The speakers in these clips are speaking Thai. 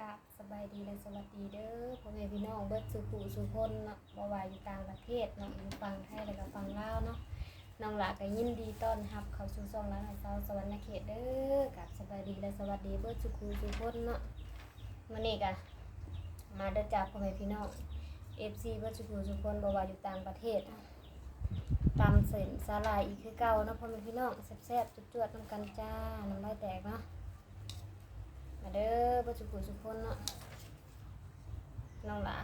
กราบสบายดีและสวัสดีเด้อพ่อแม่พี่น้องเบิดสุขุสุคนเนาะบ่ว่าอยู่ต่างประเทศเนาะอยู่ฝั่งไทยแล้วก็ฝั่งลาวเนาะน้องหลาก็ยินดีต้อนรับเข้าสู่ช่องร้านอาหารเช้าสวรรค์เขตเด้อกราบสบายดีและสวัสดีเบิดสุขุสุคนเนาะมื้อนี้ก็มาเด้อจ้าพ่อแม่พี่น้อง FC เบิดสุขุสุคนบ่ว่าอยู่ต่างประเทศตำเส้นสาหร่ายอีกคือเก่าเนาะพ่อแม่พี่น้องแซ่บๆจวดๆนํกันจ้าน้ำลายแตกเนาะ มาเด้อปัจจุบันสุคนเนาะน้องหลา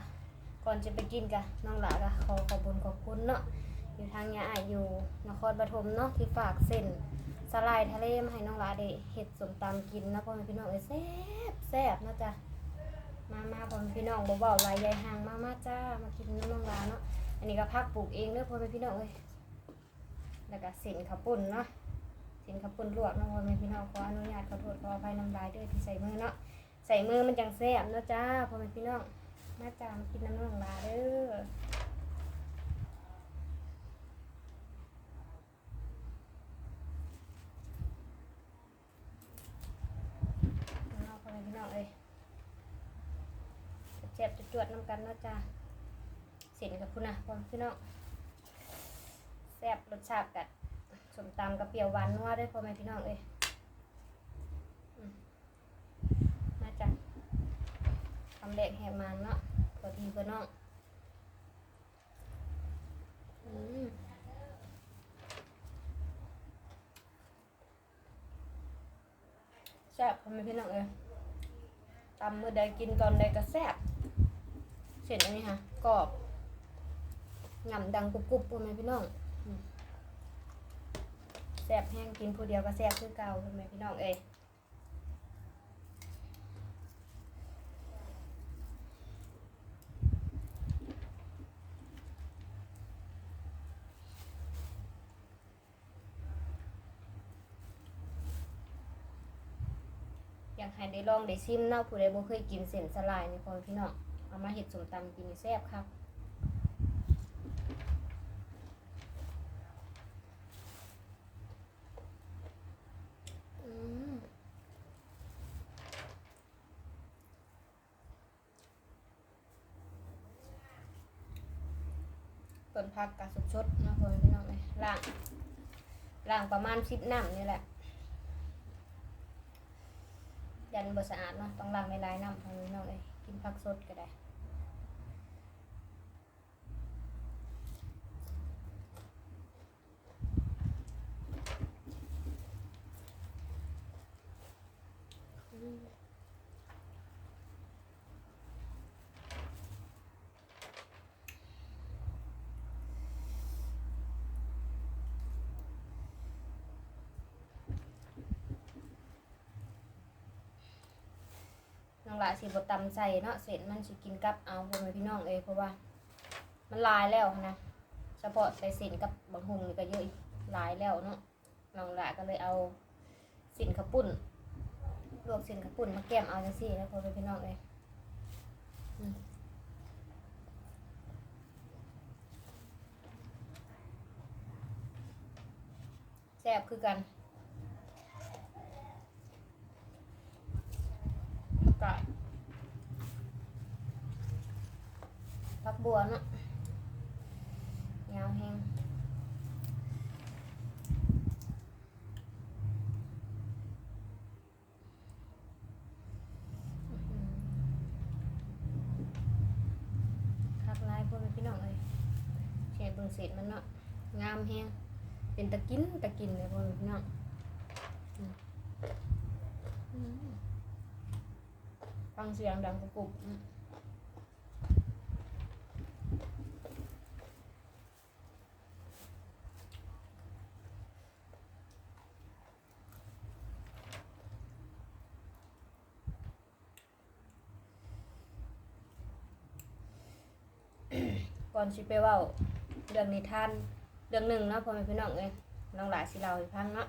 ก่อนจะไปกินกะน้องหลากะขอขอบคุญขอบคุณเนาะอยู่ทางยาอายอยู่นครปฐมเนาะที่ฝากเส้นสลายทะเลมาให้น้องหลาได้เห็ดสมตำกินนะพ่อแม่พี่น้องเอ้ยแซ่บแซ่บนะจ้ะมามาพ่อแม่พี่น้องบ่เบาลายยายห่างมามาจ้ามากินน้ำน้องหลาเนาะอันนี้ก็พักปลูกเองเด้อพ่อแม่พี่น้องเอ้ยแล้วก็เส้นข้าวปุ้นเนาะ สินขับปุ่นลวกนะพ่อแม่พี่น้องขออนุญาตขอโทษขออภัยน้ำลายด้วยที่ใส่มือเนาะใส่มือมันจังแซ่บเนาะจ้าพ่อแม่พี่น้องมาจามกินน้ำน้ำลายเด้อเอาพ่อแม่พี่น้องเอ้ยแซ่บจวดๆน้ำกันเนาะจ้าสินกับคุณนะพ่อแม่พี่น้องแซ่บรสชาติกัด สมตำกับเปรี้ยวหวานนัวด้วยพ่อแม่พี่น้องเอ้ยมาจ้ะทำแดกแหมมันเนาะพอดีเพื่อนน้องอืมแซ่บพ่อแม่พี่น้องเอ้ยตำมือใดกินตอนใดก็แซ่บเสร็จแล้วนี่ฮะกรอบหยำดังกรุบๆพ่อแม่พี่น้อง แซ่บแห้งกินผู้เดียวก็แซ่บคือเก่าทำไมพี่น้องเอ้ยอยากให้ได้ลองได้ชิมเนาะผู้ใดบ่เคยกินเส้นสลายนี่พ่อพี่น้องเอามาเฮ็ดสมตำกินแซ่บครับ อืมต้นผักกะสดๆนะพ่อแม่พี่น้องเลยล้างล้าง ประมาณสิบน้ำนี่แหละ ยันบ่สะอาดเนาะต้องล้างหลายๆน้ำพ่อแม่พี่น้องเลยกินผักสดก็ได้ น้ องหลาสิบตำใส่เนาะเสร็จมันสิกินกับเอาพ่อแม่พี่น้องเอ้ยเพราะว่า มันลายแล้วนะเฉพาะใส่เส้นกับบางหุงนี่ก็เยอะลายแล้วเนาะน้องลาก็เลยเอาส้นขปุ้นลวกส้นขปุ้นมาแก้มเอาจังซี่แล้วพ่อแม่พี่น้องเอ้ยแซ่บคือกัน กะพักบัวเนาะยาวแห้งอื้อหือคักลายพวกพี่น้องเลยเสียเบิ่งเศษมันเนาะ งามแห้งเป็นตะกินตะกินเลยพวกพี่น้องอืมอืม ฟังเสียงดังกรุบอืมก่อนสิไปเว่าเรื่องนิทานเรื่องหนึ่งเนาะพ่อแม่พี่น้องเอ้ยน้องหลายสิเราให้ฟังเนาะ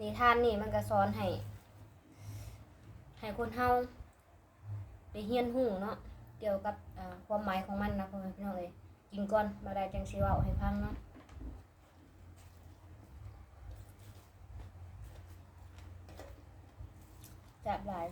นิทานนี่มันก็สอนให้ ให้คนเฮาได้เฮียนหูเนาะเกี่ยวกับความหมายของมันนะพ่อแม่พี่น้องเลยกินก่อนมาได้จังสิเว้าให้ฟังเนาะจับหลาย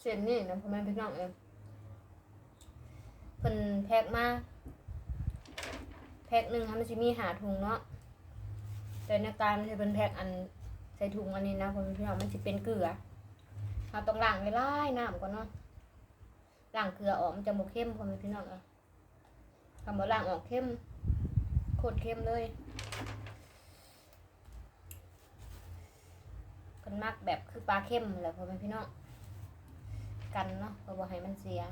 เส้นนี่นะพ่อแม่พี่น้องเองเป็นแพ็กมากแพ็กหนึ่งค่ะมันจะมีหาถุงเนาะแต่ในการมันจะเป็นแพ็กอันใส่ถุงอันนี้นะพ่อแม่พี่น้องมันจะเป็นเกลือเราต้องล้างไว้ไล่น้ำก่อนเนาะล้างเกลือออกมันจะหมกเข้มพ่อแม่พี่น้องเองทำว่าล้างออกเข้มโคตรเข้มเลย คนมักแบบคือปลาเข้มแหละพ่อแม่พี่น้องกันเนาะเพราะว่ให้มันเสีย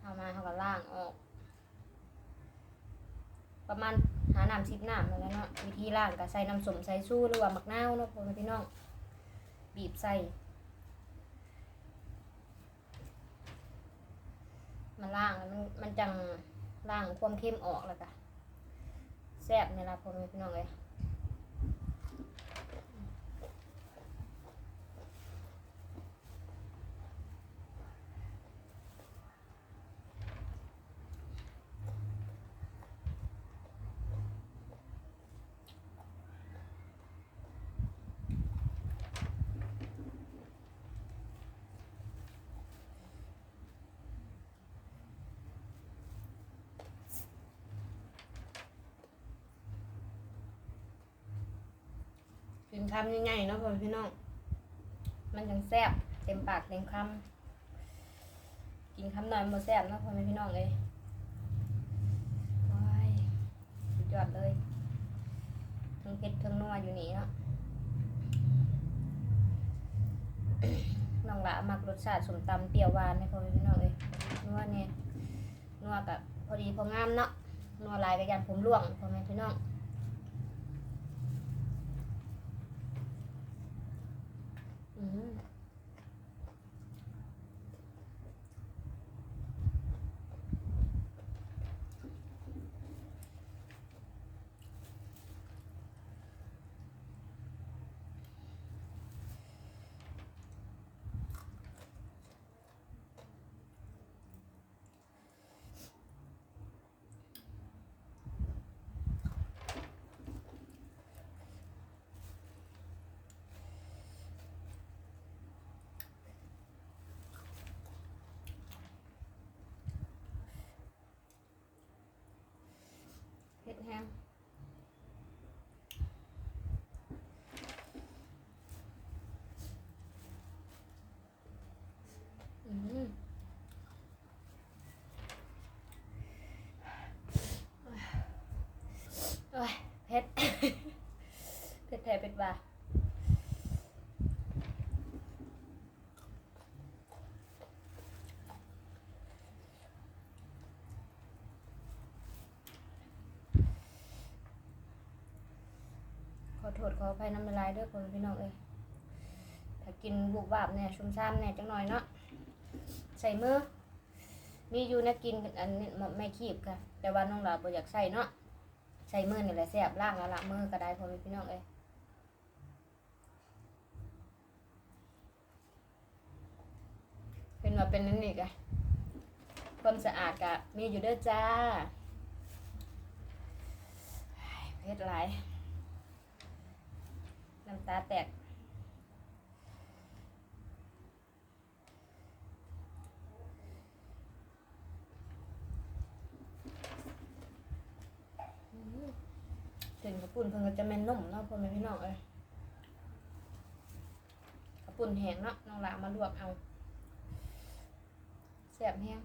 เอามาเขาก็ล่างออก ประมาณหาน้ำซิบน้ำแล้วเนาะวิธีล่างก็ใส่น้ำสมใส่สู้หรือว่าหมักนาวเนาะพ่อแม่พี่น้องบีบใส่มาล่างมันมันจังล่างความเข้มออกแล้วก็แซ่บเนี่ยละพ่อแม่พี่น้องเลย นคำยังไงเนาะพ่อพี่น้อง มันจังแซ่บเต็มปากเต็มคำกินคำหน่อยมันแซ่บเนาะพ่อพี่น้องเลยโอ้ยสุดยอดเลยทั้งเผ็ดทั้งนัวอยู่นี่เนาะน้องละมักรสชาติสมตำเปรี้ยวหวานในพ่อพี่น้องเลยนัวเนี่ยนัวกับพอดีพองามเนาะนัวลายกับยันผมร่วงพ่อแม่พี่น้อง อืม เผ็ดแห้งอืมโอ้ยเผ็ด เผ็ดแท้เผ็ดว่า ขอ โทษขออภัยน้ำละลายด้วยคนพี่น้องเอ้ยถ้ากินบุบวาบเนี่ยชุ่มซ่ามเนี่ยจังหน่อยเนาะใส่มือมีอยู่นะกินอันนี้ไม่คีบค่ะ แต่ว่าน้องหลาบ่อยากใส่เนาะใส่มือนี่แหละแซ่บล่างแล้วละมือก็ได้พอพี่น้องเอ้ยเป็นว่าเป็นนั่นนี่กะความสะอาดกะมีอยู่เด้อจ้าเผ็ดหลาย น้ำตาแตกถึงกระปุ่นเพิ่งก็จะแม่นนุ่มเนาะพ่อแม่พี่น้องเอ้ยกระปุ่นแห้งเนาะน้องหลามาลวกเอาแซ่บแห้ง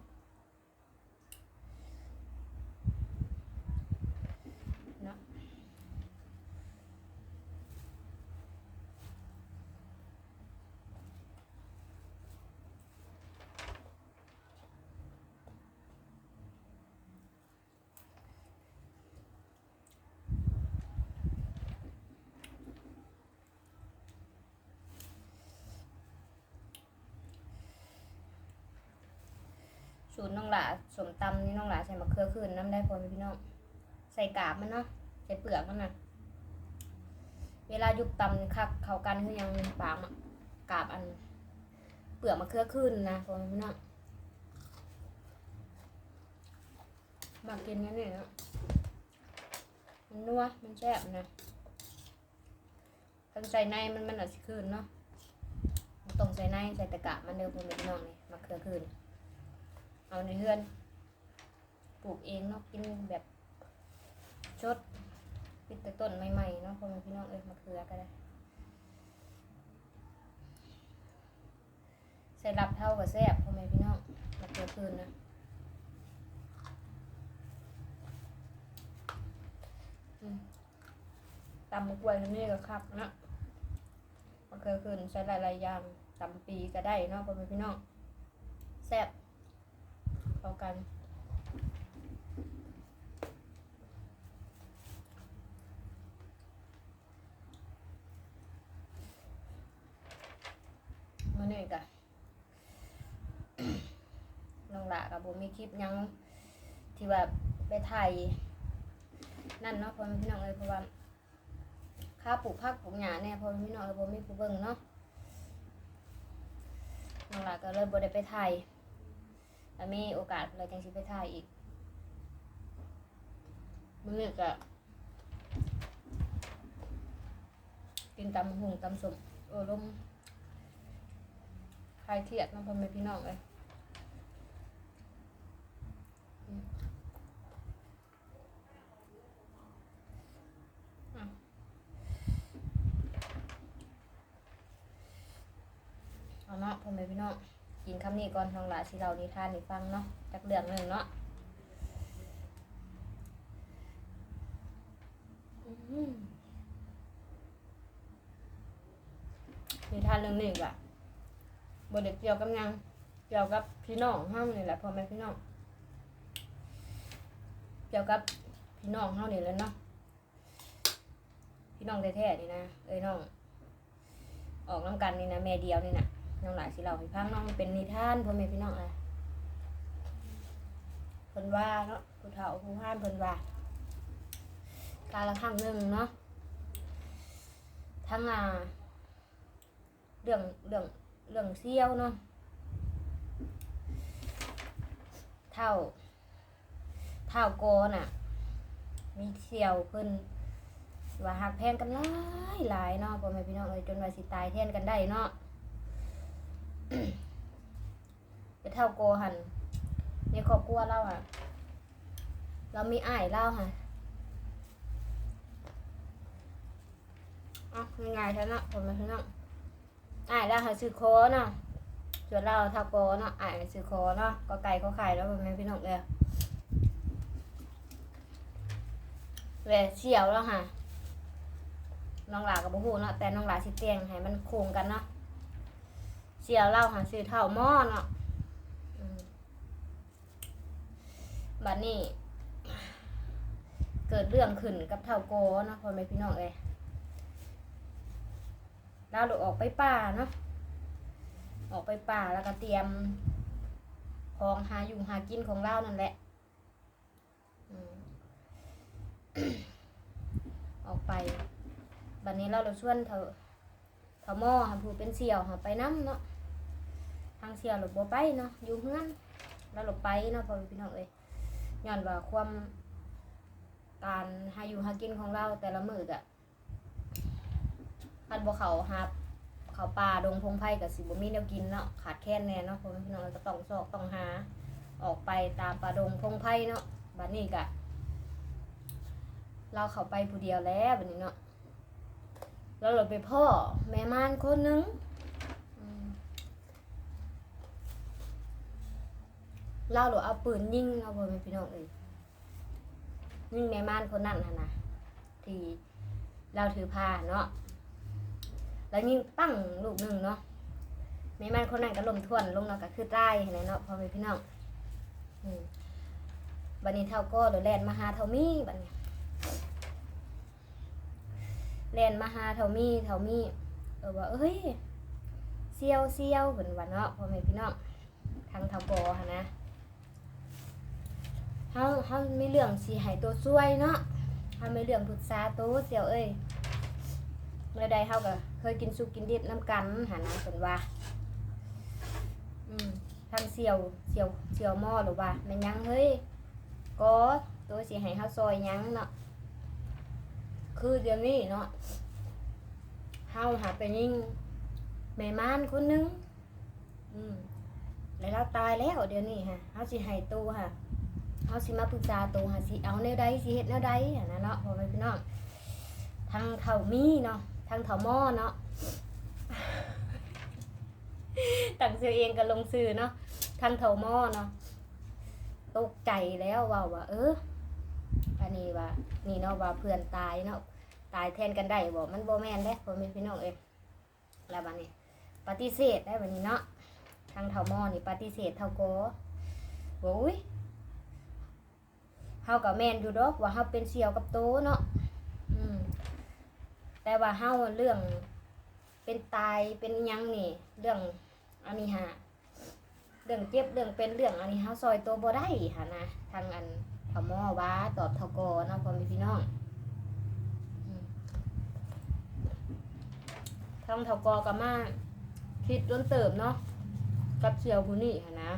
สูตรน้องหลาสมตำนี่น้องหลาใส่มะเขือคืนน้ำได้พอแม่พี่น้องใส่กาบมันเนาะใส่เปลือกมันนะเวลายุบตำคักเข้ากันคือยังปากกาบอัน เปลือกมะเขือคืนนะพอแม่พี่น้องมากินกันนี่เนาะมันนัวมันแซ่บนะทันใจในมันมันอาจจะคืนเนาะต้องใส่ในใส่ตะกะมันเด้อพ่อแม่พี่น้องนี่มะเขือคืน เอาในเฮือน ปลูกเองเนาะกินแบบชดปิดแต่ต้นใหม่ๆเนาะพ่อแม่พี่น้องเอ้ยมะเขือก็ได้ ใส่รับเท่ากับแซ่บพ่อแม่พี่น้องมะเขือคืนนะอืมตำมะกล้วยทำนี่ก็ครับนะมะเขือคืนใช้หลายๆอย่างตำปีก็ได้เนาะพ่อแม่พี่น้องแซ่บ เข้ากันมาหนึ่งกะน้องหละกับผมมีคลิปยังที่ว่าไปถ่ายนั่นเนาะพ่อพี่น้องเลยเพราะว่าค่าปลูกผักปลูกหญ้าเนี่ยพ่อพี่น้องเลยผมมีผู้เบิ่งเนาะน้องหละก็เลยบ่ได้ไปถ่าย ถ้ามีโอกาสเราจังสิไปถ่ายอีกมื้อนี้ก็กินตำหุงตำสมโอ้ลมคลายเครียดน้องพ่อแม่พี่น้องเลยอืมอะเอาเนาะพ่อแม่พี่น้อง นคำนี้ก่อนทองหลาสิเรานิทานให้ฟังเนาะจากเรื่องหนึ่งเนาะนิทานเรื่องหนึ่งอะบทเด็กเกี่ยวกับยังเกี่ยวกับพี่น้องเฮานี่แหละพ่อแม่พี่น้องเกี่ยวกับพี่น้องเฮานี่แหละเนาะพี่น้องแท้ๆนี่นะเอ้ยน้อง ออกน้ำกันนี่นะแม่เดียวนี่นะ น้องหลายสิเราให้ฟังน้องเป็นนิทานพ่อแม่พี่น้องอะเพิ่นว่าเนาะผู้เฒ่าผู้ห้านเพิ่นว่าการละครั้งหนึ่งเนาะทั้งอ่าเรื่องเรื่องเรื่องเซี่ยวเนาะเท่าเท่าโกน่ะ มีเซี่ยวเพิ่นว่าหักแพงกันหลายหลายเนาะพ่อแม่พี่น้องเอ้ยจนว่าสิตายแทนกันได้เนาะ ไปเท่าโกหันในครอบครัวเราอะเรามีอ้ายเล่าค่ะอะง่ายๆแค่นั้นผมมาแค่นั้นอ้ายเราหาซื้อโคเนาะส่วนเราเท่าโกเนาะอ้ายซื้อโคเนาะก็ไก่ก็ไข่แล้วผมไม่พี่น้องเลยเวเสี่ยวแล้วค่ะน้องหลากับบุหูเนาะแต่น้องหลาสิเตียงให้มันโค้งกันเนาะ เสียวเล่าหาซื้อเท่าหม้อเนาะบัดนี้ เกิดเรื่องขึ้นกับเท่าโกเนาะพ่อแม่พี่น้องเอ้ยเราหลุดออกไปป่าเนาะออกไปป่าแล้วก็เตรียมของหาอยู่หากินของเรานั่นแหละออกไปบัดนี้เราเราชวนเถาเถาหม้อหาผู้เป็นเสี่ยวหาไปน้ำเนาะ ทางเสียหลบบ่ไปเนาะอยู่เฮือนแล้วหลบไปเนาะพ่อพี่น้องเอ้ยย้อนว่าความการหาอยู่หากินของเราแต่ละมื้อก็คันบ่เขาหาเขาป่าดงพงไผ่ก็สิบ่มีแนวกินเนาะขาดแคลนแน่เนาะพ่อพี่น้องเอ้ยก็ต้องซอกต้องหา ออกไปตามป่าดงพงไผ่เนาะบัดนี้ก็เราเข้าไปผู้เดียวแล้วบัดนี้เนาะแล้วเราไปพ่อแม่ม่านคนหนึงอืม เล่าหรือเอาปืนยิงเอาบนพี่น้องเอ้ยยิงในม่านคนนั้นหั่นนะที่เราถือผ้าเนาะแล้วยิงปั้งลูกหนึ่งเนาะในม่านคนนั้นก็ลมทวนลงเนาะก็คือใต้เห็นไหมเนาะพอแม่พี่น้องอืมบัดนี้เท่าก็เดี๋ยวแลนมาหาเท่ามีบัดนี้แลนมาหาเท่ามีเท่ามีเออว่าเอ้ยเซียวเซียวเหมือนวันเนาะพอแม่พี่น้องทางเท่ากอหั่นนะ เฮาเฮามีเรื่องสิให้ตัวช่วยเนาะเฮาไมีเรื่องปรึกษาตัวเสี่ยวเอ้ยเมื่อใดเฮาก็เคยกินสุกกินดิบน้ำกันหานะเพิ่นว่าอืมทางเสี่ยวเสี่ยวเสี่ยวหม้อหรือว่าม่นยังเฮ้ยก็ตัวสิให้เฮาซอยยังเนาะคือเดี๋ยวนี้เนาะเฮาหาไปยิ่งแม่ม่านคนหนึง อืมแล้วเราตายแล้วเดี๋ยวนี้ฮะเฮาสิให้ตูฮะ เฮาสิมาปรึกษาตูฮะสิเอาแนวใดสิเฮ็ดแนวใดหั่นน่ะเนาะพ่อแม่พี่น้องทางเฒ่ามีเนาะทางเฒ่าหม้อเนาะตั้งชื่อเองก็ลงชื่อเนาะทางเฒ่าหม้อเนาะตกใจแล้วว่าว่า เอออันนี้ว่า นี่เนาะว่าเพื่อนตายเนาะตายแทนกันได้บ่มันบ่แม่นเด้พ่อแม่พี่น้องเอ้ยแล้วบัดนี้ปฏิเสธได้บัดนี้เนาะทางเฒ่าหม้อนี่ปฏิเสธเท่าโกบอกอุ้ย เฮากับแม่นอยู่ดอกว่าเฮาเป็นเสี่ยวกับโตเนาะอืมแต่ว่าเฮาเรื่องเป็นตายเป็นยังนี่เรื่องอันนี้ฮะเรื่องเจ็บเรื่องเป็นเรื่องอันนี้เฮาซอยตัวบ่ได้ค่ะนะทางอันเฒ่าหม้อว่าตอบเท่ากเนาะพ่อแม่พี่น้องทางเฒ่าโกก็มาคิดล้นเติมเนาะกับเสี่ยวผู้นี่ค่ะนะ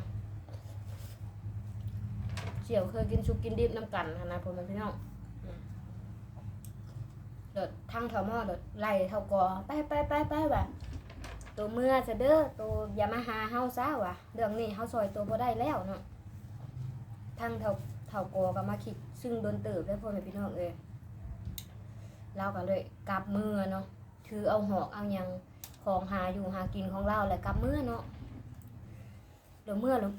เสี่ยวเคยกินชุกกินดิบน้ำกันค่ะนะพ่อแม่พี่น้องอืมเดี๋ยวทางแถวหม้อเดี๋ยวไล่เท่ากอไปไปไปไปว่ะตัวเมื่อจะเด้อตัวอย่ามาหาเฮาซะว่ะเรื่องนี้เฮาซอยตัวบ่ได้แล้วเนาะทางเท่าเท่ากอก็มาคิดซึ่งโดนเติบได้พ่อแม่พี่น้องเอ้ยเราก็เลยกลับมือเนาะถือเอาหอกเอาหยังของหาอยู่หากินของเราแหละกับเมื่อเนาะเดี๋ยวเมื่อหรือ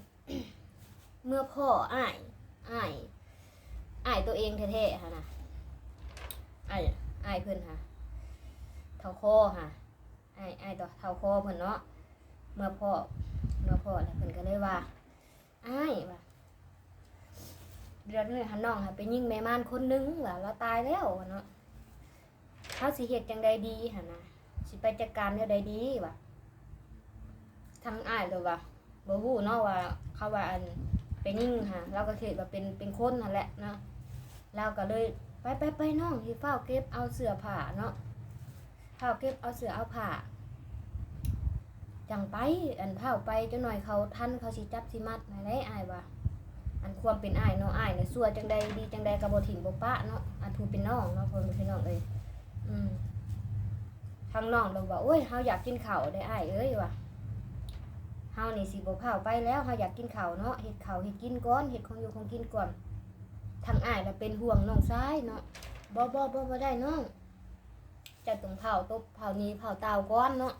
เมื่อพ่ออ้าย อ้ายอ้ายตัวเองแท้ๆค่ะนะอ้ายอ้ายเพิ่นค่ะเท่าคอค่ะอ้ายอ้ายตัวเท่าคอเพิ่นเนาะเมื่อพ่อเมื่อพ่อแล้วเพิ่นก็เลยว่าอ้ายว่าเดือนนี้หันน้องค่ะไปยิงแม่ม่านคนหนึงว่าเราตายแล้วว่าเนาะเขาสิเฮ็ดจังใดดีหั่นนะสิไปจัดการเนี่ยได้ดีวะทางอ้ายเลยว่าบ่ฮู้เนาะว่าเขาว่าอัน ไปนิ่งค่ะเราก็คิดว่าเป็นเป็นคนนั่นแหละเนาะเราก็เลยไปไปไปน้องที่เฝ้าเก็บเอาเสื้อผ้าเนาะเฝ้าเก็บเอาเสื้อเอาผ้าจังไปอันเผาไปจังหน่อยเขาท่านเขาสิจับสิมัดไหนได้อายว่าอันความเป็นอ้ายเนาะอ้ายเนี่ยสัวจังใดดีจังใดก็บ่ถิ่มบ่ปะเนาะอันผู้เป็นน้องเนาะเพิ่นเป็นน้องเอ้ยอืมทางน้องเราบอกโอ้ยเฮาอยากกินข้าวได้อายเอ้ยว่ะานี่สิบ่เผาไปแล้วเฮาอยากกินข้าวเนาะเฮ็ดข้าวเฮ็ดกินก่อนเฮ็ดของอยู่ของกินก่อนทางอ้ายน่ะเป็นห่วงน้องชายเนาะบ่บ่บ่บ่ได้น้องจะต้องเผาตบเผานี้เผาเตาก่อนเนาะ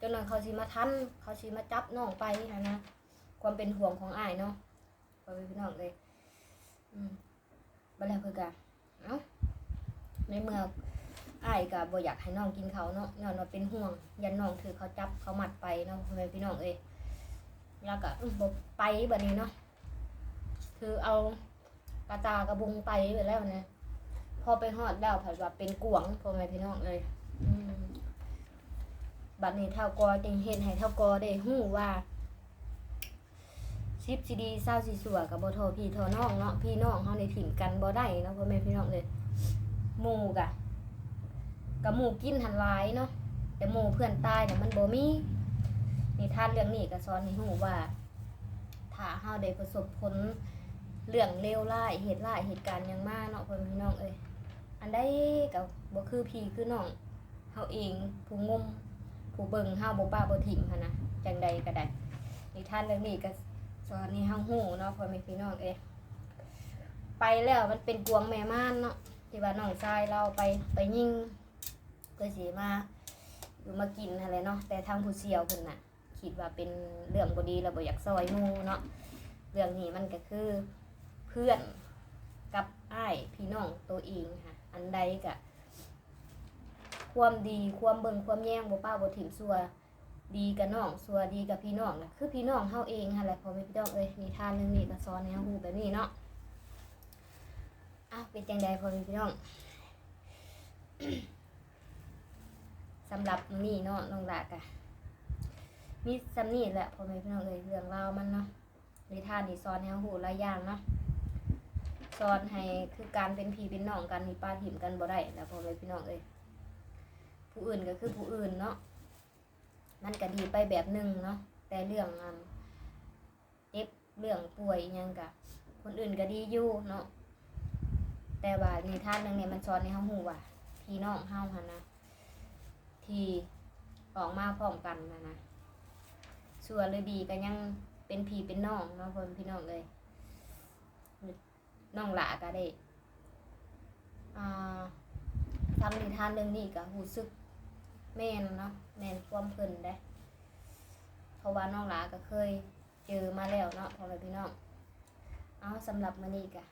จนนั้นเขาสิมาทันเขาสิมาจับน้องไปหั้นะความเป็นห่วงของอ้ายเนาะพ่อแม่พี่น้องเลยอืมบัดแล้วเพิ่นก็เอ้าในเมื่ออ้ายก็บ่อยากให้น้องกินเขาเนาะย้อนว่าเป็นห่วงยันน้องถือเขาจับเขามัดไปเนาะพ่อแม่พี่น้องเอ้ย แล้วก็อื้อบ่ไปบัดนี้เนาะคือเอากระตากระบุงไปไปแล้วเนี่ยพอไปฮอดแล้วผัดว่าเป็นกวงพ่อแม่พี่น้องเลยบัดนี้เท่ากอจึงเห็นให้เท่ากอได้ฮู้ว่าชิปซีดีเศร้าสีสัวกับบโทพี่ทอน้องเนาะพี่น้องเฮาในถิ่มกันบ่ได้เนาะพ่อแม่พี่น้องเลยหมูกะกับหมูกินหันหลายเนาะแต่หมูเพื่อนตายเนี่ยมันบ่มี นิทานเรื่องนี้ก็สอนให้รู้ว่า ถ้าเฮาได้ประสบผลเรื่องเลวร้ายเหตุร้ายเหตุการณ์ยังมากเนาะพ่อแม่พี่น้องเอ้ยอันใดก็บ่คือพี่คือน้องเฮาเองผู้งมผู้เบิ่งเฮาบ่ป้าบ่ถิ่มหันนะจังใดก็ได้นิทานเรื่องนี้ก็สอนให้เฮาฮู้เนาะพ่อแม่พี่น้องเอ้ยไปแล้วมันเป็นกวงแม่ม่านเนาะที่ว่าน้องชายเราไปไปยิงก็สิมาอยู่มากินอะไรเนาะแต่ทางผู้เชี่ยวเพิ่นน่ะ คิดว่าเป็นเรื่องบ่ดีแล้วบ่อยากซอยหมู่เนาะเรื่องนี้มันก็คือเพื่อนกับอ้ายพี่น้องตัวเองค่ะ อันใดก็ความดีความเบิ่งความแย่งบ่ป้าบ่ถิ่มซัวดีกับน้องซัวดีกับพี่น้องนะคือพี่น้องเฮาเองหั่นแหละพอแม่พี่น้องเอ้ยนิทานเรื่องนี้ก็สอนให้เฮาฮู้แบบนี้เนาะอ้าวเป็นจังไดพอแม่พี่น้องสำหรับมื้อนี้เนาะน้องหลากะ มีสำนี่แหละพ่อแม่พี่น้องเอ้ยเรื่องราวมันเนาะนิทานนี่สอนให้หูหลายอย่างเนาะสอนให้คือการเป็นพี่เป็นน้องกันมีป้าถิ่มกันบ่ได้แล้วพ่อแม่พี่น้องเอ้ยผู้อื่นก็คือผู้อื่นเนาะมันก็ดีไปแบบหนึ่งเนาะแต่เรื่องอันเจ็บเรื่องป่วยยังกะคนอื่นก็ดีอยู่เนาะแต่ว่านิทานเรื่องนี้มันสอนให้เราหูว่าพี่น้องเฮาหันนะ ที่ออกมาพร้อมกันนะนะ ชั่วหรือดีก็ยังเป็นพี่เป็นน้องเนาะเพิ่นพี่น้องเลยน้องหลาก็ได้อ่าทำนิทานเรื่องนี้ก็รู้สึกแม่นเนาะแม่นความเพิ่นได้เพราะว่าน้องหลาก็เคยเจอมาแล้วเนาะพ่อแม่พี่น้องเอาสำหรับมื้อนี้ก็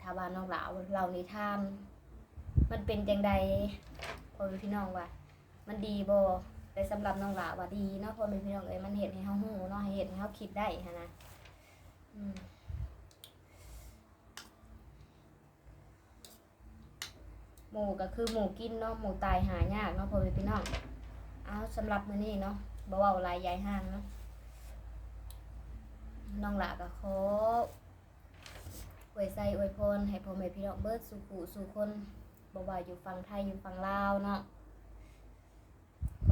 ถ้าว่าน้องหลาเรานิทานมันเป็นจังใดพ่อแม่พี่น้องว่า มันดีบ่ แต่สำหรับน้องหลาว่าดีเนาะพ่อแม่พี่น้องเอ้ยมันเฮ็ดให้เฮาฮู้เนาะให้เฮ็ดให้เฮาคิดได้หันะหมูก็คือหมูกินเนาะหมูตายหายากเนาะพ่อแม่พี่น้องเอาสำหรับมื้อนี้เนาะบ่เว้าลายยายห้างเนาะน้องหลาก็ขออวยใส่อวยพรให้พ่อแม่พี่น้องเบิดสู่ผู้สู่คนบ่ว่าอยู่ฝั่งไทยอยู่ฝั่งลาวเนาะ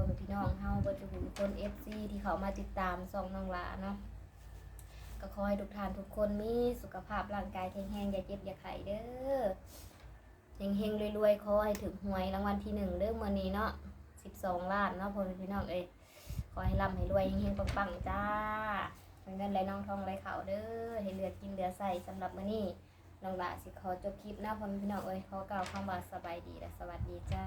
อแม่พี่น้องเฮาบิดสู่ผู้ทุกคน FC ที่เขามาติดตามส่องน้องลาเนาะก็ขอให้ทุกท่านทุกคนมีสุขภาพร่างกายแข็งแรงอย่าเจ็บอย่าไข้เด้อเฮงๆรวยๆขอให้ถึงหวยรางวัลที่หนึ่งเด้อมื้อนี้เนาะสิบสองล้านเนาะพ่อแม่พี่น้องเอ้ยขอให้ร่ำให้รวยเฮงๆปังๆจ้าเงินไหลน้องทองไหลเขาเด้อให้เหลือกินเหลือใส่สำหรับมื้อนี้น้องลาสิขอจบคลิปนะพ่อแม่พี่น้องเอ้ยขอกล่าวคำว่าสบายดีและสวัสดีจ้า